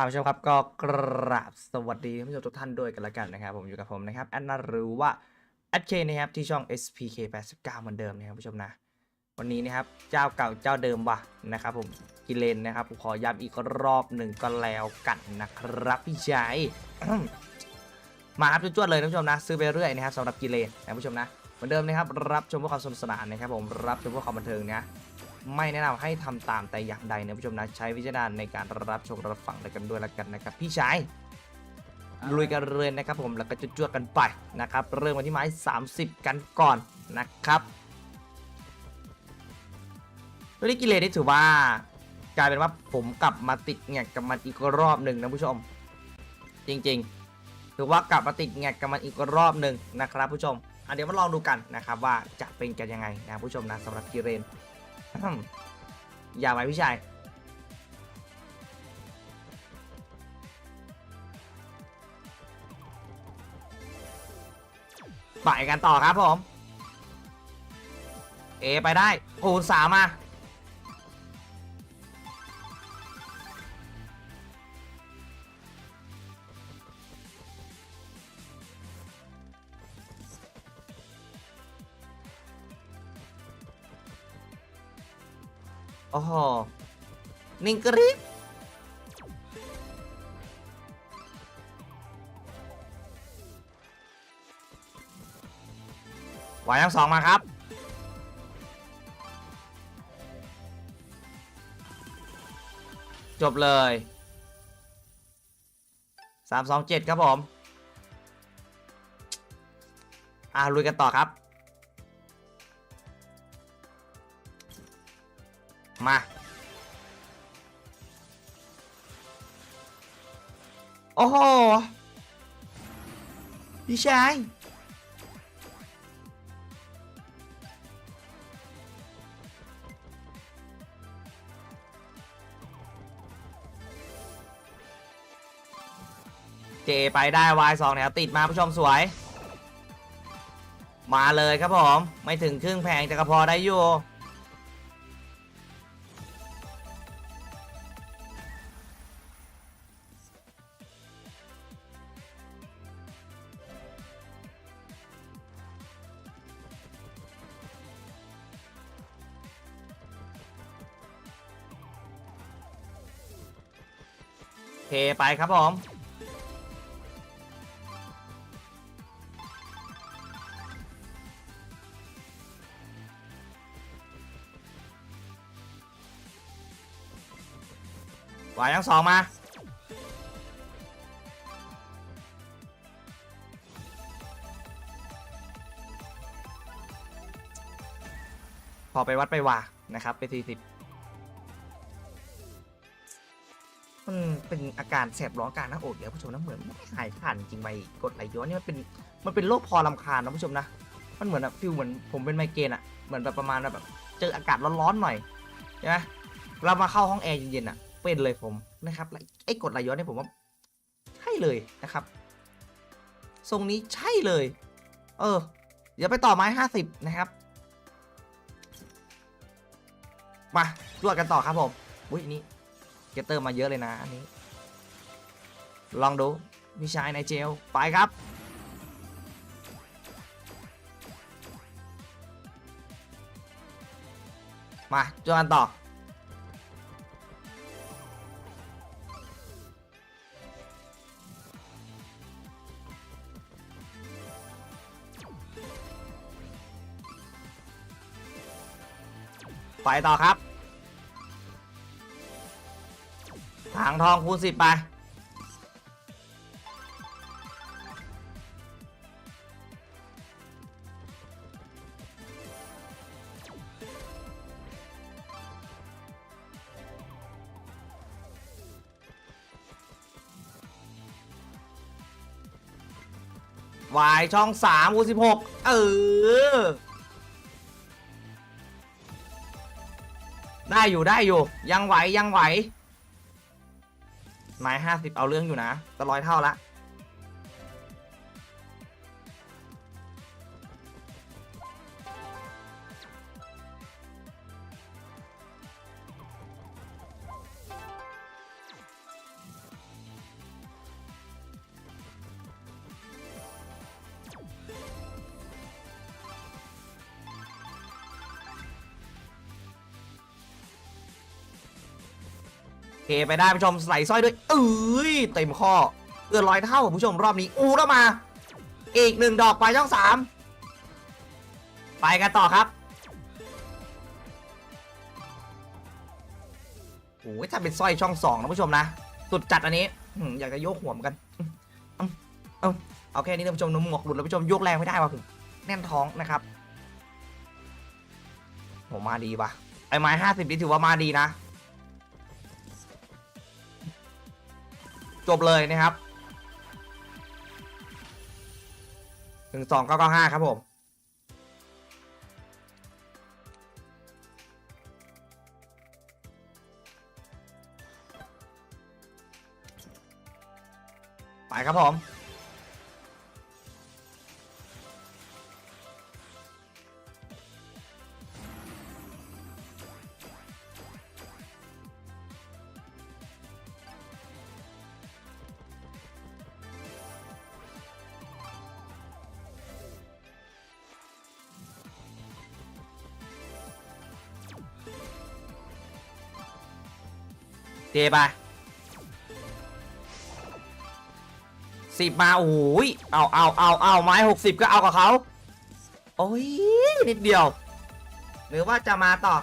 ท่านผู้ชมครับก็กราบสวัสดีท่านผู้ชมทุกท่านด้วยกันละกันนะครับผมอยู่กับผมนะครับแอนนารือว่าแอดเคนะครับที่ช่อง SPK 89เหมือนเดิมนะครับผู้ชมนะวันนี้นะครับเจ้าเก่าเจ้าเดิมว่ะนะครับผมกิเลนนะครับผมขอย้ำอีกรอบหนึ่งก็แล้วกันนะครับพี่ชายมาครับจวดๆเลยท่านผู้ชมนะซื้อไปเรื่อยนะครับสำหรับกิเลนนะผู้ชมนะเหมือนเดิมนะครับรับชมเพื่อความสนุกสนานนะครับผมรับชมเพื่อความบันเทิงนะ ไม่แนะนำให้ทำตามแต่อย่างใดนะผู้ชมนะใช้วิจารณญาณในการรับชมรับฟังกันด้วยละกันนะครับ พี่ชายลุยกันเลยนะครับผมแล้วก็จะจวดๆกันไปนะครับ เริ่มวันที่ไม้ 30 กันก่อนนะครับตัวนี้กิเลนนี่ถือว่ากลายเป็นว่าผมกลับมาติดแงกกับมันอีกรอบหนึ่งนะผู้ชม จริงๆถือว่ากลับมาติดแงกกับมันอีกรอบหนึ่งนะครับ ผู้ชมอะเดี๋ยวมาลองดูกันนะครับว่าจะเป็นกันยังไงนะผู้ชมนะสำหรับกิเลน อย่าไปพี่ชาย ไปกันต่อครับผม เอไปได้ผู้สามมา อ้โหนิ่งกริ๊บหวายทั้งสองมาครับ จบเลยสามสองเจ็ดครับผม อ่าลุยกันต่อครับ มาโอ้โหพี่ชายเจไปได้ Y2 แถวติดมาผู้ชมสวย มาเลยครับผม ไม่ถึงครึ่งแพงแต่ก็พอได้อยู่ เทไปครับผมวายทั้งสองมา พอไปวัดไปว่านะครับ ไปสี่สิบ มันเป็นอาการแสบร้อนอาการหน้าอกเดี๋ยวผู้ชมนะเหมือนไม่หายผ่านจริงไปกดไหลย้อนนี่มันเป็นมันเป็นโรคพอลำคาญนะผู้ชมนะมันเหมือนแบบฟิลเหมือนผมเป็นไมเกรนอะเหมือนแบบประมาณแบบเจออากาศร้อนๆหน่อยใช่ไหมเรามาเข้าห้องแอร์เย็นๆอะเป็นเลยผมนะครับไอ้กดไหลย้อนเนี่ยผมว่าใช่เลยนะครับ ทรงนี้ใช่เลย เออเดี๋ยวไปต่อไม้ห้าสิบนะครับมาลวดกันต่อครับผมอุ้ยนี่ เกตเตอร์มาเยอะเลยนะอันนี้ ลองดูพี่ชายในเจลไปครับ มาจวกันต่อไปต่อครับ ทางทองคูณสิบไป วายช่องสามคูณสิบหกเออ ได้อยู่ได้อยู่ ยังไหวยังไหว ไม้ห้าสิบเอาเรื่องอยู่นะจะร้อยเท่าละ เคไปได้ผู้ชมใส่สร้อยด้วยเอ้ยเต็มข้อเอือบร้อยเท่าผู้ชมรอบนี้อู้แล้วมา อีกหนึ่งดอกไปช่องสามไปกันต่อครับโอ้ยถ้าเป็นสร้อยช่องสองนะผู้ชมนะ สุดจัดอันนี้อยากจะโยกหัวเหมือนกัน เอาเอาแค่นี้นะผู้ชมน้ำหมวกหลุดแล้วผู้ชมโยกแรงไม่ได้ว่ะผมแน่นท้องนะครับโหมาดีว่ะไอ้ไม้ห้าสิบนี่ถือว่ามาดีนะ จบเลยนะครับหนึ่งสองเก้าเก้าห้าครับผม ไปครับผม เจไปสิบมาโอ้ยเอาเอาเอาเอาไม้หกสิบก็เอากับเขาโอ้ยนิดเดียว หรือว่าจะมาต่อ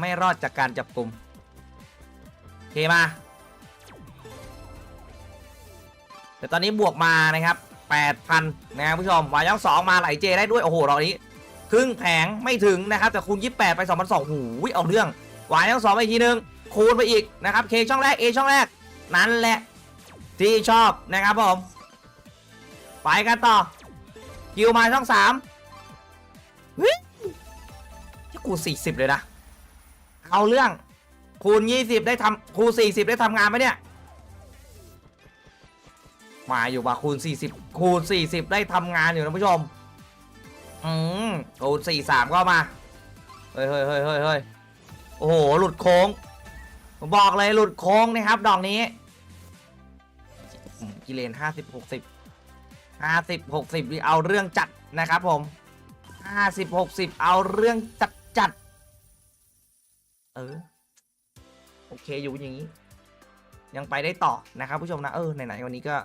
ไม่รอดจากการจับกลุ่มโอเคมาแต่ตอนนี้บวกมานะครับ8,000นะครับผู้ชมวายองสองมาไหลเจได้ด้วย โอ้โหรอบนี้ครึ่งแผงไม่ถึงนะครับ แต่คูณ 28 ไป 2,200หูยเอาเรื่องวายองสองไปอีกทีนึง คูณไปอีกนะครับเคช่องแรกเอช่องแรก นั่นแหละ ที่ชอบนะครับผม ไปกันต่อคิวมาช่องสามเฮ้ยที่คู40 เลยนะ เอาเรื่องคูณ20ได้ทำคูณ40ได้ทำงานไหมเนี่ย มาอยู่ว่าคูณ40คูณ40ได้ทำงานอยู่นะผู้ชม อืมคูณ43ก็มาเฮ้ยเฮ้ยเฮ้ยเฮ้ยเฮ้ยโอ้โห หลุดโค้ง ผมบอกเลยหลุดโค้งนะครับ ดอกนี้กิเลน50 60 50 60นี่เอาเรื่องจัดนะครับผมห้าสิบหกสิบเอาเรื่องจัดจัด เออ โอเคอยู่อย่างนี้ ยังไปได้ต่อนะครับผู้ชมนะ เออไหนๆวันนี้ก็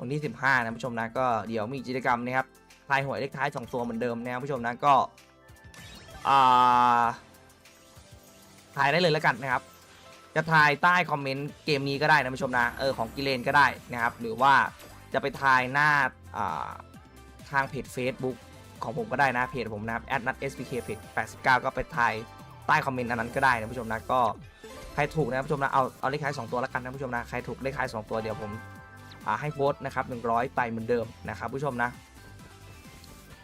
วันที่สิบห้านะผู้ชมนะก็เดี๋ยวมีกิจกรรมนะครับทายหวยเลขท้ายสองตัวเหมือนเดิมนะครับผู้ชมนะก็อ่าทายได้เลยแล้วกันนะครับ จะทายใต้คอมเมนต์เกมนี้ก็ได้นะผู้ชมนะเออของกิเลนก็ได้นะครับ หรือว่าจะไปทายหน้าอ่าทางเพจ Facebook ของผมก็ได้นะเพจผมนะครับแอดนัท SPK เพจ89 ก็ไปทาย ใต้คอมเมนต์อันนั้นก็ได้นะผู้ชมนะก็ใครถูกนะผู้ชมนะเอาเอาเลขท้าย2ตัวแล้วกันนะผู้ชมนะใครถูกเลขท้าย2ตัวเดี๋ยวผมให้โพสต์นะครับ100ไปเหมือนเดิมนะครับผู้ชมนะ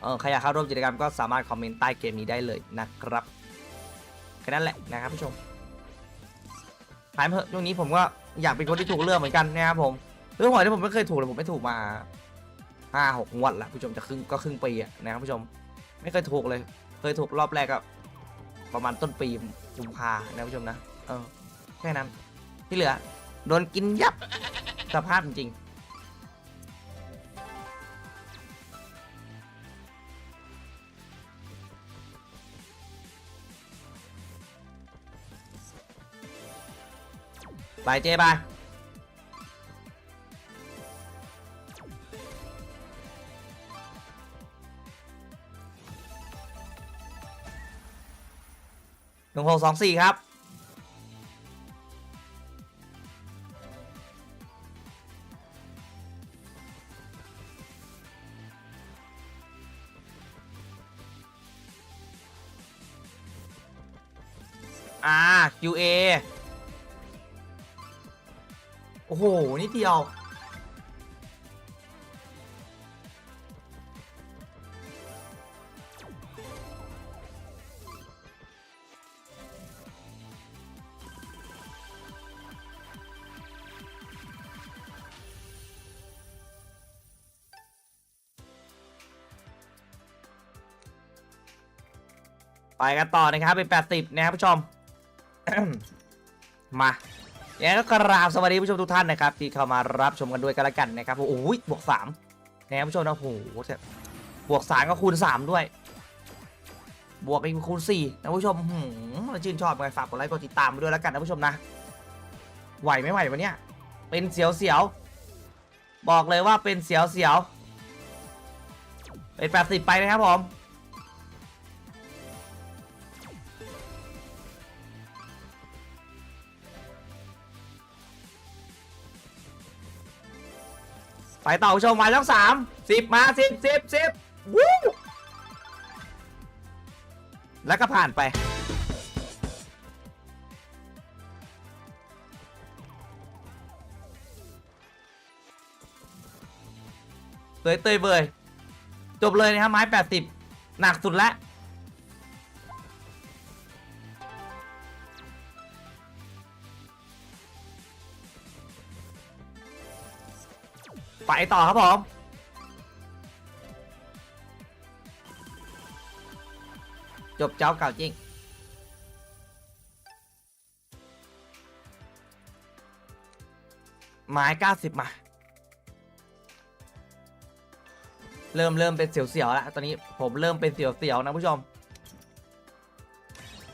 เออใครอยากเข้าร่วมกิจกรรมก็สามารถคอมเมนต์ใต้เกมนี้ได้เลยนะครับแค่นั้นแหละนะครับผู้ชมหายเถอะช่วงนี้ผมก็อยากเป็นคนที่ถูกเลือกเหมือนกันนะครับผมเรื่องหวยที่ผมไม่เคยถูกเลยผมไม่ถูกมาห้าหกงวดละผู้ชมจะครึ่งก็ครึ่งปีอะนะครับผู้ชม ไม่เคยถูกเลย เคยถูกรอบแรกก็ ประมาณต้นปีกุมภานะผู้ชมนะเออแค่นั้นที่เหลือ โดนกินยับสภาพจริงไปเจ๊ไป กสองสี่ครับ อ่า QA โอ้โห นิดเดียว ไปกันต่อนะครับเป็น 80 นะครับผู้ชม มาอย่างนั้นก็กราบสวัสดีผู้ชมทุกท่านนะครับ ที่เข้ามารับชมกันด้วยกันละกันนะครับโอ้ยบวกสามนะครับผู้ชมนะโอ้โหบวกสามก็คูณสามด้วย บวกอีกคูณสี่นะผู้ชมหืมเราชื่นชอบกันฝากกดไลค์กดติดตามไปด้วยแล้วกันนะผู้ชมนะ ไหวไม่ไหววะเนี่ยเป็นเสียวเสียวบอกเลยว่าเป็นเสียวเสียวเป็นแปดสิบไปนะครับผม ไปต่อผู้ชมไปทั้งสามสิบมาสิบสิบสิบวู้แล้วก็ผ่านไป เตยเตยเบยจบเลยนะครับไม้แปดสิบหนักสุดแล้ว ไปต่อครับผมจบเจ้าเก่าจริง ไม้90มา เริ่มเริ่มเป็นเสียวๆแล้วตอนนี้ผมเริ่มเป็นเสียวๆนะผู้ชม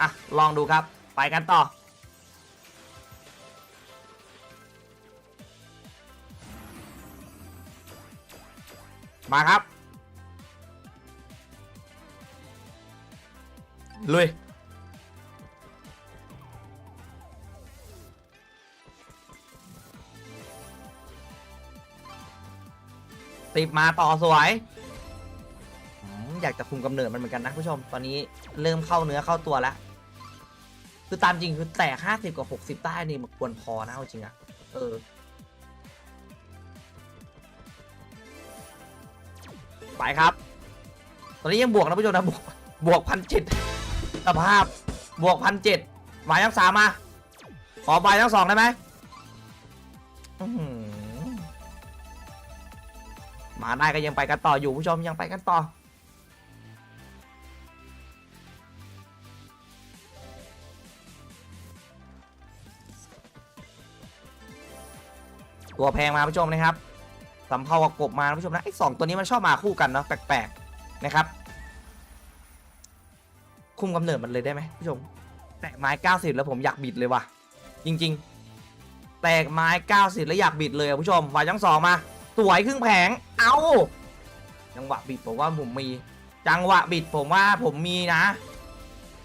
อะ ลองดูครับ ไปกันต่อ มาครับ ลุย ติดมาต่อสวย อยากจะคุมกำเนิดมันเหมือนกันนะผู้ชม ตอนนี้เริ่มเข้าเนื้อเข้าตัวแล้ว คือตามจริงคือแตกห้าสิบกับหกสิบใต้นี่มันควรพอนะจริงอะเออ ไปครับ ตอนนี้ยังบวกนะผู้ชมนะบวกบวกพันเจ็ดสภาพบวกพันเจ็ดหมายทั้งสามมา ขอใบทั้งสองได้ไหมหมาได้ก็ยังไปกันต่ออยู่ผู้ชมยังไปกันต่อตัวแพงมาผู้ชมนะครับ สำเภากับกบมานะผู้ชมนะไอ้สองตัวนี้มันชอบมาคู่กันเนาะแปลกๆนะครับ คุมกำเนิดมันเลยได้ไหมผู้ชม แตกไม้90 แล้วผมอยากบิดเลยว่ะ จริง ๆ แตกไม้90 แล้วอยากบิดเลยอะผู้ชมวายจังสองมาสวยครึ่งแผงเอาจังหวะบิดผมว่าผมมี จังหวะบิดผมว่าผมมีนะ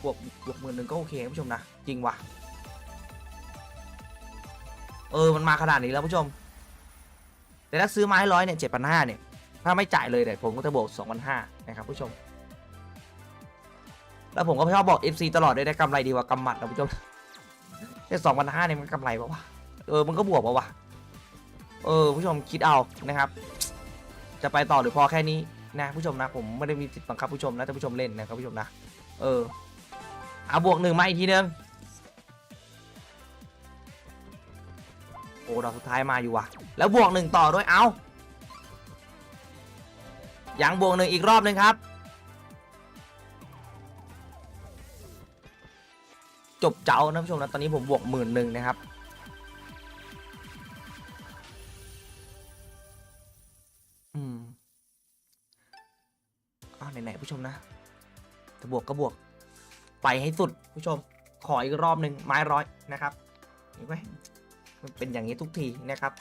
บวกบวกหมื่นหนึ่งก็โอเคผู้ชมนะจริงว่ะเออมันมาขนาดนี้แล้วผู้ชม แต่ถ้าซื้อไม้ร้อยเนี่ยเจ็ดพันห้าเนี่ย ถ้าไม่จ่ายเลยเนี่ยผมก็จะบวกสองพันห้านะครับผู้ชม แล้วผมก็ชอบบอก FC ตลอดเลยได้กำไรดีกว่ากำหมัดนะผู้ชมแค่สองพันห้าเนี่ยมันกำไรปะวะเออมันก็บวกปะวะเออผู้ชมคิดเอานะครับ จะไปต่อหรือพอแค่นี้นะผู้ชมนะ ผมไม่ได้มีสิทธิ์บังคับผู้ชมนะถ้าผู้ชมเล่นนะครับผู้ชมนะ เออเอาบวกหนึ่งมาอีกทีนึง โอ้ดอกสุดท้ายมาอยู่ว่ะ แล้วบวกหนึ่งต่อด้วยเอายังบวกหนึ่งอีกรอบหนึ่งครับ จบเจ้านะผู้ชมนะตอนนี้ผมบวกหมื่นหนึ่งนะครับอืมอ้าวไหนๆผู้ชมนะจะบวกก็บวก ไปให้สุดผู้ชมขออีกรอบหนึ่งไม้ร้อยนะครับเห็นไหม มันเป็นอย่างนี้ทุกทีนะครับ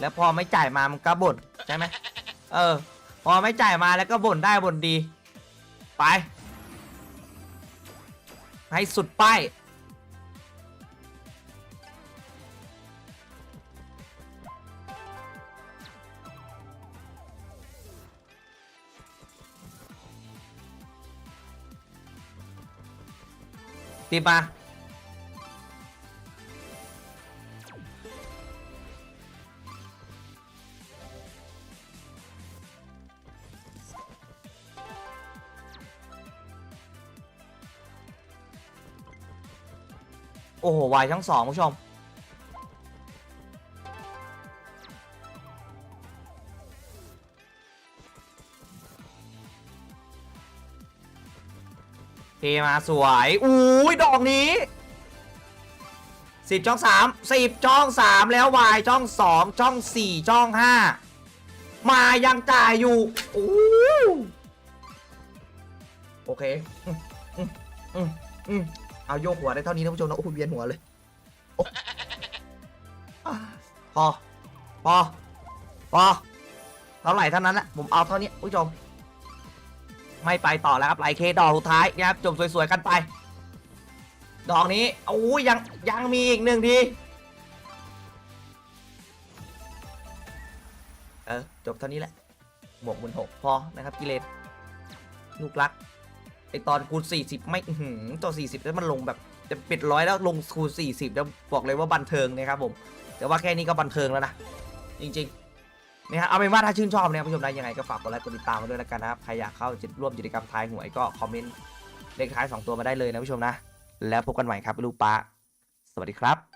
แล้วพอไม่จ่ายมามันก็บ่นใช่ไหมเออ พอไม่จ่ายมาแล้วก็บ่นได้บ่นดี ไป ให้สุดป้ายตีมา โอ้โหวายทั้งสองผู้ชมเคมาสวย อุ้ยดอกนี้สิบจ้องสามสิบจ้องสามแล้ววายจ้องสองจ้องสี่จ้องห้ามายังจ่ายอยู่โอ้โอเค อืมอืมอืม เอาโยกหัวได้เท่านี้ท่านผู้ชมนะโอ้โหเวียนหัวเลยพอพอพอเท่าไหร่เท่านั้นแหละผมเอาเท่านี้ผู้ชม ไม่ไปต่อแล้วครับไหลเคดอกสุดท้ายนะครับจบสวยๆกันไป ดอกนี้โอ้ยยังยังมีอีกหนึ่งทีเออจบเท่านี้แหละบวกหมื่นหกพอนะครับกิเลนลูกรัก ไอตอนคูณ40 ไม่อื้อหือตัว 40 แล้วมันลงแบบจะปิดร้อยแล้วลงคูณ40 แล้วบอกเลยว่าบันเทิงนะครับผม แต่ว่าแค่นี้ก็บันเทิงแล้วนะ จริงๆนะฮะเอาเป็นว่าถ้าชื่นชอบนะครับผู้ชมนะยังไงก็ฝากกดไลค์กดติดตามมาด้วยแล้วกันนะครับ ใครอยากเข้าร่วมกิจกรรมทายหวยก็คอมเมนต์เลขท้าย 2 ตัวมาได้เลยนะผู้ชมนะ แล้วพบกันใหม่ครับลูกป้าสวัสดีครับ